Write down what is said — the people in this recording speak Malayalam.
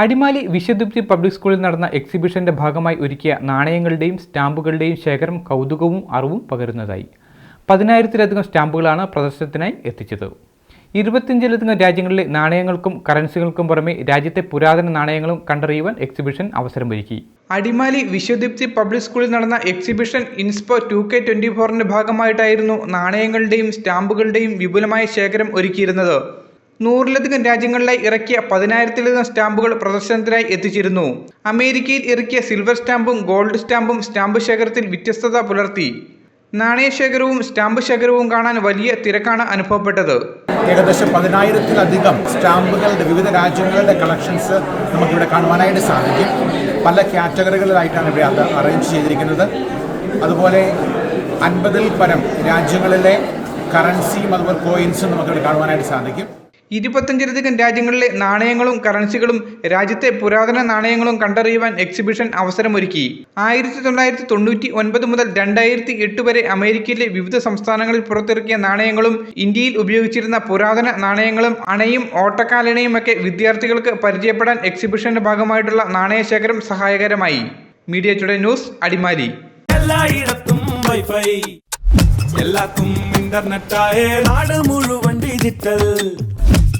അടിമാലി വിശ്വതൃപ്തി പബ്ലിക് സ്കൂളിൽ നടന്ന എക്സിബിഷന്റെ ഭാഗമായി ഒരുക്കിയ നാണയങ്ങളുടെയും സ്റ്റാമ്പുകളുടെയും ശേഖരം കൗതുകവും അറിവും പകരുന്നതായി. പതിനായിരത്തിലധികം സ്റ്റാമ്പുകളാണ് പ്രദർശനത്തിനായി എത്തിച്ചത്. ഇരുപത്തിയഞ്ചിലധികം രാജ്യങ്ങളിലെ നാണയങ്ങൾക്കും കറൻസികൾക്കും പുറമെ രാജ്യത്തെ പുരാതന നാണയങ്ങളും കണ്ടറിയുവാൻ എക്സിബിഷൻ അവസരമൊരുക്കി. അടിമാലി വിശ്വദീപ്തി പബ്ലിക് സ്കൂളിൽ നടന്ന exhibition inspo two K twenty ഫോറിന്റെ ഭാഗമായിട്ടായിരുന്നു നാണയങ്ങളുടെയും സ്റ്റാമ്പുകളുടെയും വിപുലമായ ശേഖരം ഒരുക്കിയിരുന്നത്. നൂറിലധികം രാജ്യങ്ങളിലായി ഇറക്കിയ പതിനായിരത്തിലധികം സ്റ്റാമ്പുകൾ പ്രദർശനത്തിനായി എത്തിച്ചിരുന്നു. അമേരിക്കയിൽ ഇറക്കിയ സിൽവർ സ്റ്റാമ്പും ഗോൾഡ് സ്റ്റാമ്പും സ്റ്റാമ്പ് ശേഖരത്തിൽ വ്യത്യസ്തത പുലർത്തി. നാണയശേഖരവും സ്റ്റാമ്പ് ശേഖരവും കാണാൻ വലിയ തിരക്കാണ് അനുഭവപ്പെട്ടത്. ഏകദേശം പതിനായിരത്തിലധികം സ്റ്റാമ്പുകളുടെ വിവിധ രാജ്യങ്ങളുടെ കളക്ഷൻസ് നമുക്കിവിടെ കാണുവാനായിട്ട് സാധിക്കും. പല കാറ്റഗറികളിലായിട്ടാണ് ഇവിടെ അത് അറേഞ്ച് ചെയ്തിരിക്കുന്നത്. അതുപോലെ അൻപതിൽ പരം രാജ്യങ്ങളിലെ കറൻസിയും അതുപോലെ കോയിൻസും നമുക്കിവിടെ കാണുവാനായിട്ട് സാധിക്കും. ഇരുപത്തഞ്ചിലധികം രാജ്യങ്ങളിലെ നാണയങ്ങളും കറൻസികളും രാജ്യത്തെ പുരാതന നാണയങ്ങളും കണ്ടറിയുവാൻ എക്സിബിഷൻ അവസരമൊരുക്കി. ആയിരത്തി തൊള്ളായിരത്തി തൊണ്ണൂറ്റി ഒൻപത് മുതൽ രണ്ടായിരത്തി എട്ട് വരെ അമേരിക്കയിലെ വിവിധ സംസ്ഥാനങ്ങളിൽ പുറത്തിറക്കിയ നാണയങ്ങളും ഇന്ത്യയിൽ ഉപയോഗിച്ചിരുന്ന പുരാതന നാണയങ്ങളും അണയും ഓട്ടക്കാലണയും ഒക്കെ വിദ്യാർത്ഥികൾക്ക് പരിചയപ്പെടാൻ എക്സിബിഷന്റെ ഭാഗമായിട്ടുള്ള നാണയ ശേഖരം സഹായകരമായി. Media today news Adimali. Wifi. എല്ലാത്തും ഇന്റർനെറ്റായ നാട് മുഴുവൻ ഡിജിറ്റൽ